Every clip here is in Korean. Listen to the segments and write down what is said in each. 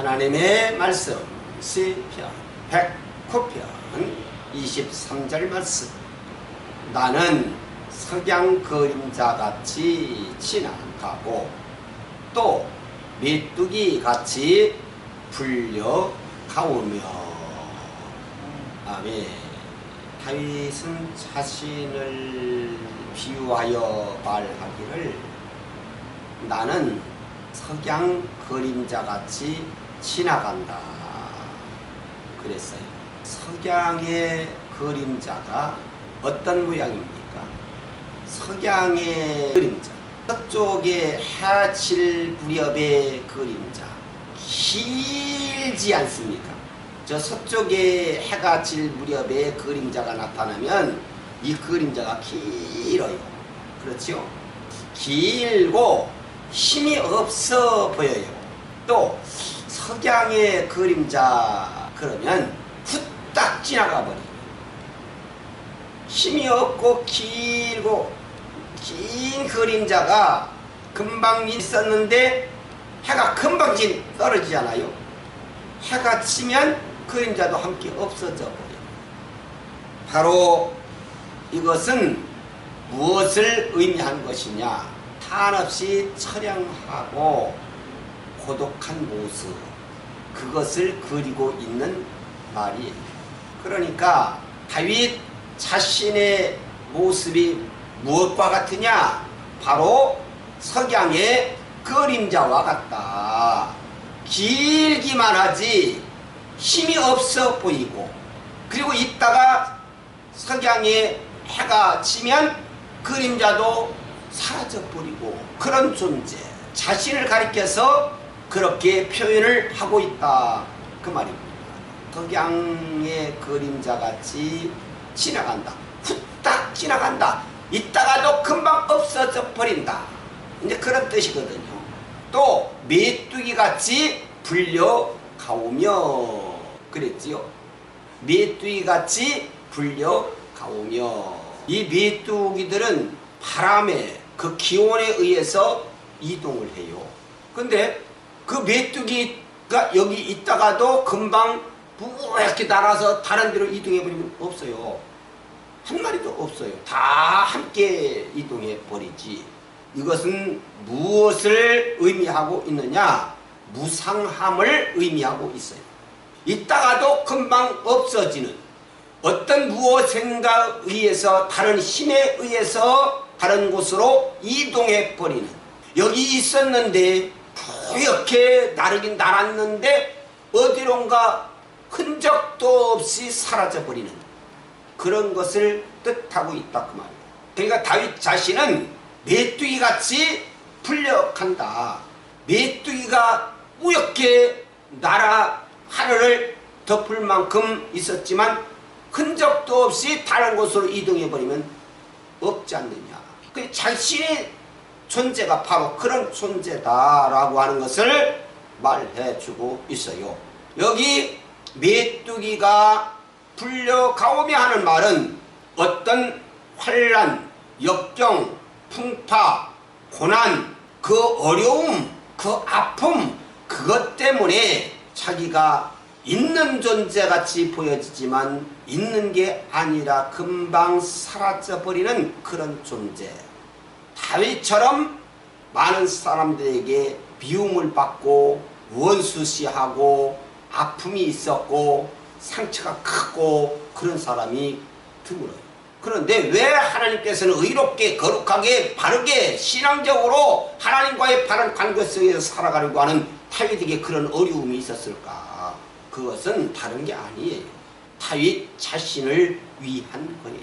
하나님의 말씀. 시편 109편 23절 말씀. 나는 석양 그림자같이 지나가고 또 메뚜기 같이 불려가오며. 아멘. 다윗은 자신을 비유하여 말하기를 나는 석양 그림자같이 지나간다 그랬어요 석양의 그림자가 어떤 모양입니까? 석양의 그림자 서쪽에 해질 무렵의 그림자 길지 않습니까? 저 서쪽에 해가 질 무렵에 그림자가 나타나면 이 그림자가 길어요. 그렇죠? 길고 힘이 없어 보여요. 또 석양의 그림자 그러면 후딱 지나가 버려요. 힘이 없고 길고 긴 그림자가 금방 있었는데 해가 금방 진 떨어지잖아요. 해가 치면 그림자도 함께 없어져 버려요. 바로 이것은 무엇을 의미한 것이냐? 한없이 처량하고 고독한 모습 그것을 그리고 있는 말이에요. 그러니까 다윗 자신의 모습이 무엇과 같으냐? 바로 석양의 그림자와 같다. 길기만 하지 힘이 없어 보이고 그리고 있다가 석양에 해가 지면 그림자도 사라져 버리고 그런 존재 자신을 가리켜서 그렇게 표현을 하고 있다 그 말입니다. 석양의 그림자 같이 지나간다. 후딱 지나간다. 있다가도 금방 없어져 버린다. 이제 그런 뜻이거든요. 또 메뚜기 같이 불려가오며 그랬지요. 메뚜기 같이 불려가오며 이 메뚜기들은 바람에 그 기온에 의해서 이동을 해요. 근데 그 메뚜기가 여기 있다가도 금방 부렇게 날아서 다른 데로 이동해 버리면 없어요. 한 마리도 없어요. 다 함께 이동해 버리지. 이것은 무엇을 의미하고 있느냐? 무상함을 의미하고 있어요. 있다가도 금방 없어지는 어떤 무엇인가 의해서 다른 힘에 의해서 다른 곳으로 이동해 버리는 여기 있었는데 이렇게 나르긴 날았는데 어디론가 흔적도 없이 사라져 버리는 그런 것을 뜻하고 있다 그 말이에요. 그러니까 다윗 자신은 메뚜기 같이 풀려간다. 메뚜기가 우엽게 나라 하늘을 덮을 만큼 있었지만 흔적도 없이 다른 곳으로 이동해 버리면 없지 않느냐. 그 자신의 존재가 바로 그런 존재다라고 하는 것을 말해 주고 있어요. 여기 메뚜기가 불려가오며 하는 말은 어떤 환란, 역경, 풍파, 고난, 그 어려움, 그 아픔, 그것 때문에 자기가 있는 존재같이 보여지지만 있는 게 아니라 금방 사라져버리는 그런 존재. 다윗처럼 많은 사람들에게 비움을 받고 원수시하고 아픔이 있었고 상처가 크고 그런 사람이 드물어요. 그런데 왜 하나님께서는 의롭게 거룩하게 바르게 신앙적으로 하나님과의 바른 관계 속에서 살아가려고 하는 타윗에게 그런 어려움이 있었을까? 그것은 다른 게 아니에요. 타윗 자신을 위한 거예요.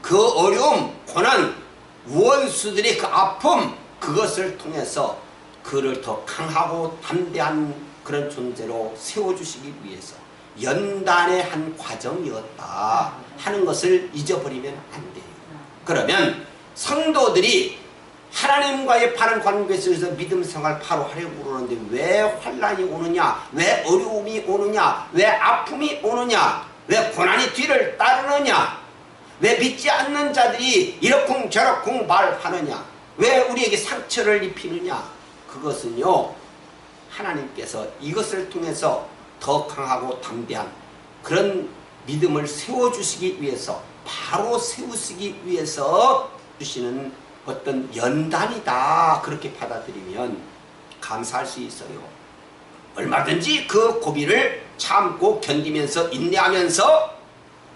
그 어려움, 고난, 원수들의 그 아픔 그것을 통해서 그를 더 강하고 담대한 그런 존재로 세워주시기 위해서 연단의 한 과정이었다 하는 것을 잊어버리면 안 돼요. 그러면 성도들이 하나님과의 바른 관계 속에서 믿음 생활 바로 하려고 그러는데 왜 환란이 오느냐 왜 어려움이 오느냐 왜 아픔이 오느냐 왜 고난이 뒤를 따르느냐 왜 믿지 않는 자들이 이러쿵 저러쿵 말하느냐 왜 우리에게 상처를 입히느냐 그것은요 하나님께서 이것을 통해서 더 강하고 담대한 그런 믿음을 세워주시기 위해서 바로 세우시기 위해서 주시는 어떤 연단이다 그렇게 받아들이면 감사할 수 있어요. 얼마든지 그 고비를 참고 견디면서 인내하면서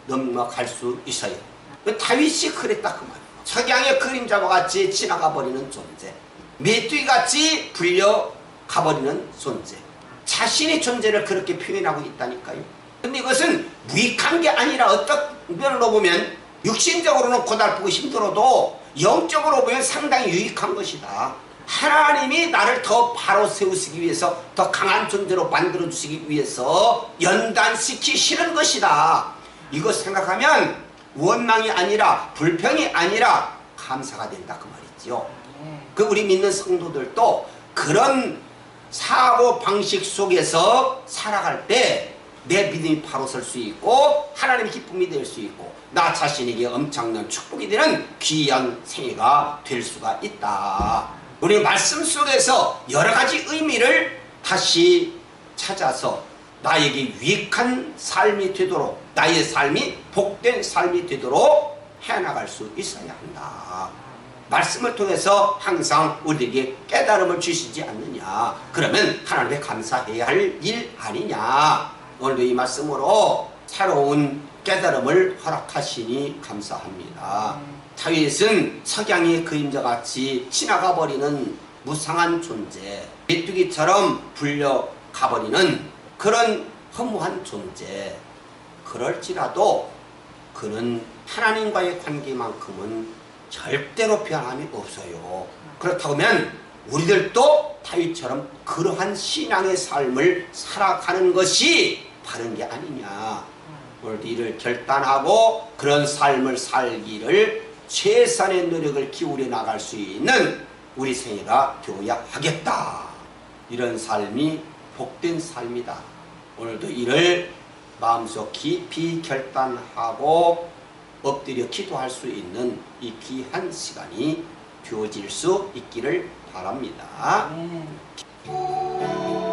넘어갈 수 있어요. 그 다윗이 그랬다 그 말이에요. 석양의 그림자와 같이 지나가 버리는 존재. 메뚜기 같이 불려 가 버리는 존재. 자신의 존재를 그렇게 표현하고 있다니까요. 근데 이것은 무익한 게 아니라 어떤 면으로 보면 육신적으로는 고달프고 힘들어도 영적으로 보면 상당히 유익한 것이다. 하나님이 나를 더 바로 세우시기 위해서 더 강한 존재로 만들어 주시기 위해서 연단시키시는 것이다. 이거 생각하면 원망이 아니라 불평이 아니라 감사가 된다 그 말이지요. 그 우리 믿는 성도들도 그런 사고 방식 속에서 살아갈 때 내 믿음이 바로 설 수 있고 하나님의 기쁨이 될 수 있고 나 자신에게 엄청난 축복이 되는 귀한 생애가 될 수가 있다. 우리 말씀 속에서 여러 가지 의미를 다시 찾아서 나에게 유익한 삶이 되도록 나의 삶이 복된 삶이 되도록 해나갈 수 있어야 한다. 말씀을 통해서 항상 우리에게 깨달음을 주시지 않느냐. 그러면 하나님께 감사해야 할 일 아니냐. 오늘도 이 말씀으로 새로운 깨달음을 허락하시니 감사합니다. 다윗은 석양의 그림자같이 지나가 버리는 무상한 존재, 메뚜기처럼 불려가 버리는 그런 허무한 존재. 그럴지라도 그는 하나님과의 관계만큼은 절대로 변함이 없어요. 그렇다고 하면 우리들도 다윗처럼 그러한 신앙의 삶을 살아가는 것이 바른 게 아니냐. 오늘도 이를 결단하고 그런 삶을 살기를 최선의 노력을 기울여 나갈 수 있는 우리 생애가 되어야 하겠다. 이런 삶이 복된 삶이다. 오늘도 이를 마음속 깊이 결단하고 엎드려 기도할 수 있는 이 귀한 시간이 주어질 수 있기를 바랍니다. Thank